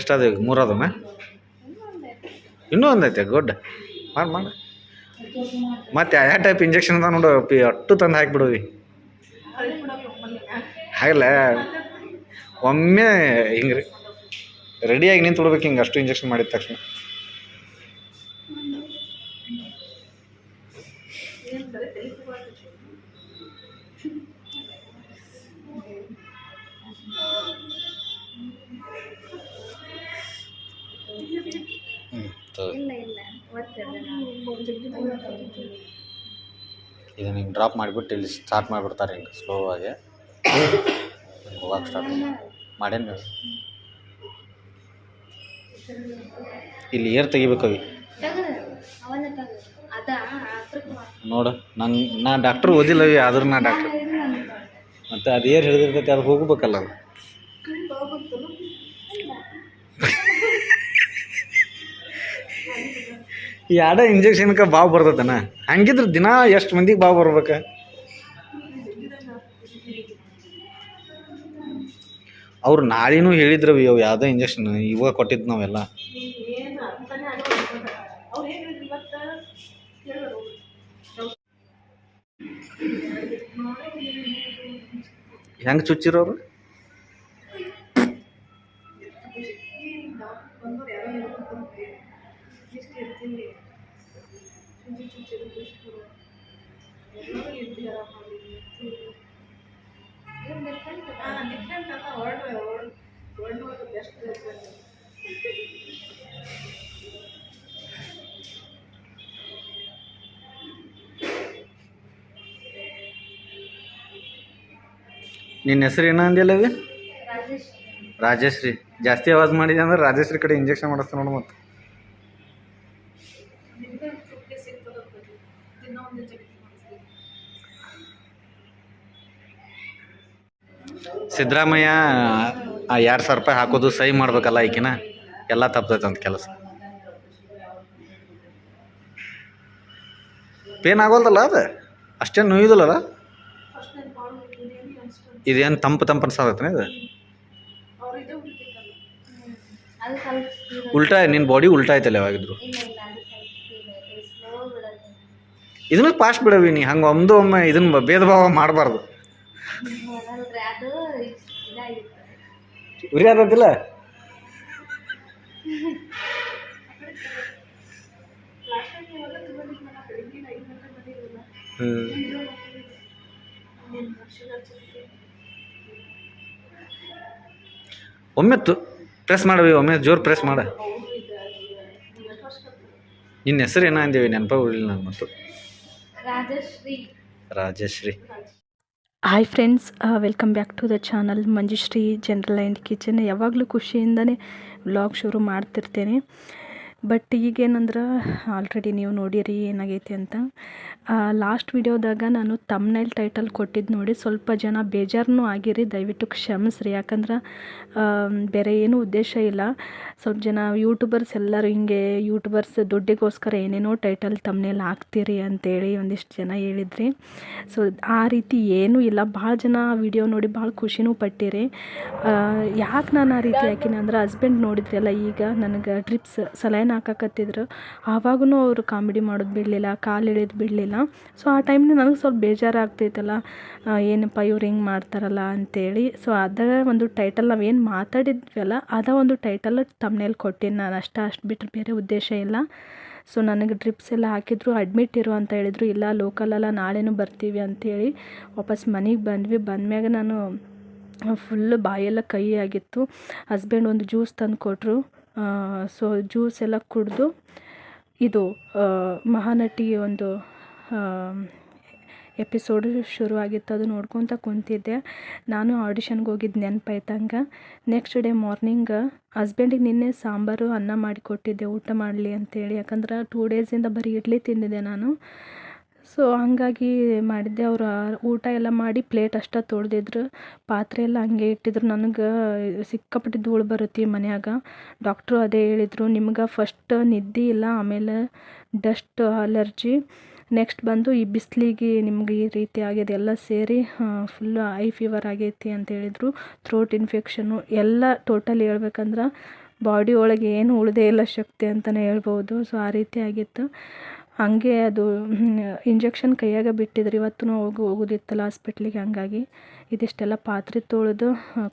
ಎಷ್ಟಾದ ಈಗ ಮೂರು ಅದಾವ ಇನ್ನೂ ಒಂದೈತೆ ಗುಡ್. ಮಾಡಿ ಮಾಡಿ. ಮತ್ತೆ ಯಾವ ಟೈಪ್ ಇಂಜೆಕ್ಷನ್ ಅದ ನೋಡು, ಪಿ, ಅಟ್ಟು ತಂದು ಹಾಕಿಬಿಡುವಿ. ಹಾಗಲ್ಲ, ಒಮ್ಮೆ ಹಿಂಗೆ ರೀ, ರೆಡಿಯಾಗಿ ನಿಂತು ಬಿಡ್ಬೇಕು ಹಿಂಗೆ ಅಷ್ಟು ಇಂಜೆಕ್ಷನ್ ಮಾಡಿದ ತಕ್ಷಣ. ಒತ್ತಿದೆ ಇದನ್ನ ಹಿಂಗೆ ಡ್ರಾಪ್ ಮಾಡಿಬಿಟ್ಟು ಇಲ್ಲಿ ಸ್ಟಾರ್ಟ್ ಮಾಡಿಬಿಡ್ತಾರೆ ಹಿಂಗೆ ಸ್ಲೋ ಆಗಿ. ಹೋಗಕ್ಕೆ ಸ್ಟಾರ್ಟ್ ಮಾಡೇನು ಇಲ್ಲಿ ಏರ್ ತೆಗಿಬೇಕು ಅವಿ. ತೆಗ್ದು ಅವನ್ನ ತೆಗ್ದು ಅದ ಅದ್ರಕ್ಕೆ ನೋಡು ನಂಗೆ ನಾ ಡಾಕ್ಟ್ರ್ ಓದಿಲ್ಲ ಅವಿ ಆದ್ರೂ ನಾ ಡಾಕ್ಟ್ರ್ ಮತ್ತು ಅದು ಏರ್ ಹಿಡಿದಿರ್ತೈತಿ ಅದು ಹೋಗ್ಬೇಕಲ್ಲ. ಅದು ಈ ಇಂಜೆಕ್ಷನ್ಕ ಬಾವು ಬರ್ತೈತನ ಹಂಗಿದ್ರೆ ದಿನ ಎಷ್ಟು ಮಂದಿಗೆ ಬಾವು ಬರ್ಬೇಕು? ಅವ್ರು ನಾಳಿನೂ ಹೇಳಿದ್ರು ಅವು ಯಾವುದೋ ಇಂಜೆಕ್ಷನ್ ಇವಾಗ ಕೊಟ್ಟಿದ್ದು ನಾವೆಲ್ಲ. ಹೆಂಗೆ ಚುಚ್ಚಿರೋರು? ನಿನ್ನ ಹೆಸರು ಏನೋ ಅಂದಿಲ್ಲ ಅವಿ? ರಾಜೇಶ್ ರಾಜೇಶ್ರೀ. ಜಾಸ್ತಿ ಆವಾಜ್ ಮಾಡಿದೆ ಅಂದ್ರೆ ರಾಜೇಶ್ರೀ ಕಡೆ ಇಂಜೆಕ್ಷನ್ ಮಾಡಿಸ್ತಾನೆ ನೋಡು ಮತ್ತೆ. ಸಿದ್ದರಾಮಯ್ಯ, ಆ ಎರಡು ಸಾವಿರ ರೂಪಾಯಿ ಹಾಕೋದು ಸಹಿ ಮಾಡ್ಬೇಕಲ್ಲ ಈಕಿನ? ಎಲ್ಲ ತಪ್ತೈತೆ ಅಂತ ಕೆಲಸ. ಪೇನ್ ಆಗೋಲ್ದಲ್ಲ ಅದು? ಅಷ್ಟೇನು ನೋಯ್ದಲ್ಲ ಇದೇನು ತಂಪು ತಂಪು ಅನ್ಸಾದತ್ತೆ ಇದು? ಉಲ್ಟಾ ನಿನ್ನ ಬಾಡಿ ಉಲ್ಟಾ ಆಯ್ತಲ್ಲ ಯಾವಾಗಿದ್ರು? ಇದನ್ನ ಪಾಸ್ಟ್ ಬಿಡವಿ ನೀ, ಹಂಗೆ ಒಂದು ಒಮ್ಮೆ ಇದನ್ನ ಭೇದ ಭಾವ ಮಾಡಬಾರ್ದು. ಉರಿ ಆದದಿಲ್ಲ ಒಮ್ಮೆ ಪ್ರೆಸ್ ಮಾಡವಿ ಒಮ್ಮೆ ಜೋರು ಪ್ರೆಸ್ ಮಾಡ. ನಿನ್ನ ಹೆಸರು ಏನೋ ಅಂದೇವಿ ನೆನಪ ಉಳಿಲ್ಲ ನಾನು ಮತ್ತು Rajashree. Rajashree. Hi friends welcome back to the channel Manjushree general and kitchen ಯಾವಾಗಲೂ ಖುಷಿಯಿಂದನೇ ವ್ಲಾಗ್ ಶುರು ಮಾಡ್ತಿರ್ತೇನೆ. ಬಟ್ ಈಗೇನಂದ್ರೆ ಆಲ್ರೆಡಿ ನೀವು ನೋಡಿರಿ ಏನಾಗೈತಿ ಅಂತ. ಲಾಸ್ಟ್ ವಿಡಿಯೋದಾಗ ನಾನು ತಮ್ನೈಲ್ ಟೈಟಲ್ ಕೊಟ್ಟಿದ್ದು ನೋಡಿ, ಸ್ವಲ್ಪ ಜನ ಬೇಜಾರನು ಆಗಿರಿ, ದಯವಿಟ್ಟು ಕ್ಷಮಿಸ್ರಿ. ಯಾಕಂದ್ರೆ ಬೇರೆ ಏನೂ ಉದ್ದೇಶ ಇಲ್ಲ. ಸ್ವಲ್ಪ ಜನ ಯೂಟ್ಯೂಬರ್ಸ್ ಎಲ್ಲರೂ ಹಿಂಗೆ ಯೂಟ್ಯೂಬರ್ಸ್ ದುಡ್ಡಿಗೋಸ್ಕರ ಏನೇನೋ ಟೈಟಲ್ ತಮ್ಮನೇಲಿ ಹಾಕ್ತೀರಿ ಅಂತೇಳಿ ಒಂದಿಷ್ಟು ಜನ ಹೇಳಿದ್ರಿ. ಸೊ ಆ ರೀತಿ ಏನೂ ಇಲ್ಲ. ಭಾಳ ಜನ ವಿಡಿಯೋ ನೋಡಿ ಭಾಳ ಖುಷಿನೂ ಪಟ್ಟಿರಿ. ಯಾಕೆ ನಾನು ಆ ರೀತಿ ಹಾಕಿನ ಅಂದ್ರೆ ಹಸ್ಬೆಂಡ್ ನೋಡಿದ್ರಲ್ಲ ಈಗ ನನಗೆ ಟ್ರಿಪ್ಸ್ ಸಲೈನ್ ಹಾಕಕತ್ತಿದ್ರು. ಆವಾಗೂ ಅವರು ಕಾಮಿಡಿ ಮಾಡೋದು ಬಿಡಲಿಲ್ಲ, ಕಾಲು ಇಳಿದು ಬಿಡಲಿಲ್ಲ. ಸೊ ಆ ಟೈಮ್ನ ನನಗೆ ಸ್ವಲ್ಪ ಬೇಜಾರಾಗ್ತೈತಲ್ಲ ಆಗ್ತೈತಲ್ಲ ಏನಪ್ಪ ಇವ್ರು ಹಿಂಗೆ ಮಾಡ್ತಾರಲ್ಲ ಅಂತೇಳಿ. ಸೊ ಅದ ಒಂದು ಟೈಟಲ್ ನಾವೇನು ಮಾತಾಡಿದ್ವಲ್ಲ, ಅದ ಒಂದು ಟೈಟಲ್ ತಮ್ಮನೇಲಿ ಕೊಟ್ಟಿನಿ ನಾನು. ಅಷ್ಟು ಅಷ್ಟು ಬಿಟ್ಟರೆ ಬೇರೆ ಉದ್ದೇಶ ಇಲ್ಲ. ಸೊ ನನಗೆ ಡ್ರಿಪ್ಸ್ ಎಲ್ಲ ಹಾಕಿದ್ರು ಅಡ್ಮಿಟ್ ಇರು ಅಂತ ಹೇಳಿದರು. ಇಲ್ಲ ಲೋಕಲೆಲ್ಲ ನಾಳೆನೂ ಬರ್ತೀವಿ ಅಂತೇಳಿ ವಾಪಸ್ ಮನೆಗೆ ಬಂದ್ವಿ. ಬಂದ್ಮ್ಯಾಗ ನಾನು ಫುಲ್ ಬಾಯೆಲ್ಲ ಕೈ ಆಗಿತ್ತು. ಹಸ್ಬೆಂಡ್ ಒಂದು ಜ್ಯೂಸ್ ತಂದು ಕೊಟ್ಟರು ಸೊ ಜ್ಯೂಸ್ ಎಲ್ಲ ಕುಡಿದು ಇದು ಮಹಾನಟಿ ಒಂದು ಎಪಿಸೋಡ್ ಶುರುವಾಗಿತ್ತು, ಅದು ನೋಡ್ಕೊತ ಕುಂತಿದ್ದೆ. ನಾನು ಆಡಿಷನ್ಗೆ ಹೋಗಿದ್ದು ನೆನಪಾಯ್ತಂಗೆ ನೆಕ್ಸ್ಟ್ ಡೇ ಮಾರ್ನಿಂಗ್ ಹಸ್ಬೆಂಡಿಗೆ ನಿನ್ನೆ ಸಾಂಬಾರು, ಅನ್ನ ಮಾಡಿ ಕೊಟ್ಟಿದ್ದೆ ಊಟ ಮಾಡಲಿ ಅಂತೇಳಿ. ಯಾಕಂದ್ರೆ ಟೂ ಡೇಸಿಂದ ಬರೀ ಇಡ್ಲಿ ತಿಂದಿದ್ದೆ ನಾನು. ಸೊ ಹಾಗಾಗಿ ಮಾಡಿದ್ದೆ ಅವ್ರು ಊಟ ಎಲ್ಲ ಮಾಡಿ ಪ್ಲೇಟ್ ಅಷ್ಟೇ ತೊಳೆದಿದ್ರು. ಪಾತ್ರೆ ಎಲ್ಲ ಹಂಗೆ ಇಟ್ಟಿದ್ರು. ನನಗೆ ಸಿಕ್ಕಾಪಟ್ಟೆ ಧೂಳು ಬರುತ್ತೆ ಮನೆಯಾಗ. ಡಾಕ್ಟ್ರು ಅದೇ ಹೇಳಿದರು, ನಿಮ್ಗೆ ಫಸ್ಟ್ ನಿದ್ದೆ ಇಲ್ಲ, ಆಮೇಲೆ ಡಸ್ಟ್ ಅಲರ್ಜಿ ನೆಕ್ಸ್ಟ್ ಬಂದು ಈ ಬಿಸಿಲಿಗೆ ನಿಮ್ಗೆ ಈ ರೀತಿ ಆಗಿದೆ. ಎಲ್ಲ ಸೇರಿ ಫುಲ್ ಐ ಫೀವರ್ ಆಗೈತಿ ಅಂತ ಹೇಳಿದರು. ಥ್ರೋಟ್ ಇನ್ಫೆಕ್ಷನು ಎಲ್ಲ ಟೋಟಲ್ ಹೇಳ್ಬೇಕಂದ್ರೆ ಬಾಡಿ ಒಳಗೆ ಏನು ಉಳಿದೇ ಇಲ್ಲ ಶಕ್ತಿ ಅಂತಲೇ ಹೇಳ್ಬೋದು. ಸೊ ಆ ರೀತಿ ಆಗಿತ್ತು. ಹಾಗೆ ಅದು ಇಂಜೆಕ್ಷನ್ ಕೈಯಾಗ ಬಿಟ್ಟಿದ್ರು ಇವತ್ತು ಹೋಗಿ, ಹೋಗೋದಿತ್ತಲ್ಲ ಹಾಸ್ಪಿಟ್ಲಿಗೆ ಹಂಗಾಗಿ. ಇದಿಷ್ಟೆಲ್ಲ ಪಾತ್ರೆ ತೊಳೆದು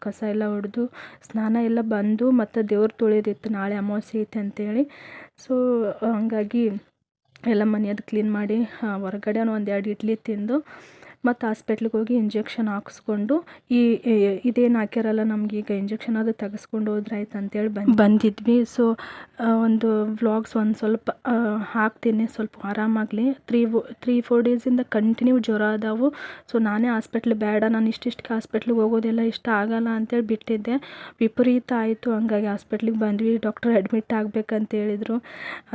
ಕಸ ಎಲ್ಲ ಹೊಡೆದು ಸ್ನಾನ ಎಲ್ಲ ಬಂದು ಮತ್ತು ದೇವ್ರು ತೊಳೆಯೋದಿತ್ತು ನಾಳೆ ಅಮಾವಾಸ್ಯೆ ಐತೆ ಅಂತೇಳಿ. ಸೊ ಹಂಗಾಗಿ ಎಲ್ಲ ಮನೆಯದು ಕ್ಲೀನ್ ಮಾಡಿ ಹೊರಗಡೆ ಒಂದು ಎರಡು ಇಡ್ಲಿ ತಿಂದು ಮತ್ತು ಹಾಸ್ಪಿಟ್ಲಿಗೆ ಹೋಗಿ ಇಂಜೆಕ್ಷನ್ ಹಾಕಿಸ್ಕೊಂಡು ಈ ಇದೇನು ಹಾಕ್ಯಾರಲ್ಲ ನಮ್ಗೆ ಈಗ ಇಂಜೆಕ್ಷನ್ ಅದು ತೆಗೆಸ್ಕೊಂಡು ಹೋದ್ರೆ ಆಯ್ತು ಅಂತೇಳಿ ಬಂದು ಬಂದಿದ್ವಿ. ಸೊ ಒಂದು ವ್ಲಾಗ್ಸ್ ಒಂದು ಸ್ವಲ್ಪ ಹಾಕ್ತೀನಿ. ಸ್ವಲ್ಪ ಆರಾಮಾಗಲಿ ತ್ರೀ ತ್ರೀ ಫೋರ್ ಡೇಸಿಂದ ಕಂಟಿನ್ಯೂ ಜ್ವರ ಅದಾವು. ಸೊ ನಾನೇ ಹಾಸ್ಪಿಟ್ಲ್ ಬೇಡ. ನಾನು ಇಷ್ಟಿಷ್ಟಕ್ಕೆ ಹಾಸ್ಪಿಟ್ಲಿಗೆ ಹೋಗೋದೆಲ್ಲ ಇಷ್ಟ ಆಗಲ್ಲ ಅಂತೇಳಿ ಬಿಟ್ಟಿದ್ದೆ. ವಿಪರೀತ ಆಯಿತು. ಹಂಗಾಗಿ ಹಾಸ್ಪಿಟ್ಲಿಗೆ ಬಂದ್ವಿ. ಡಾಕ್ಟರ್ ಅಡ್ಮಿಟ್ ಆಗಬೇಕಂತ ಹೇಳಿದರು.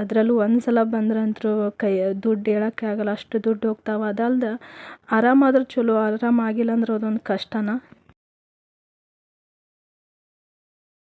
ಅದರಲ್ಲೂ ಒಂದು ಸಲ ಬಂದ್ರಂತರೂ ಕೈ, ದುಡ್ಡು ಹೇಳೋಕ್ಕೆ ಆಗಲ್ಲ ಅಷ್ಟು ದುಡ್ಡು ಹೋಗ್ತಾವೆ. ಅದಲ್ದೆ ಆರಾಮಾದ್ರೆ ಚಲೋ ಆರಾಮಾಗಿಲ್ಲ ಅಂದ್ರೆ ಅದೊಂದು ಕಷ್ಟನ?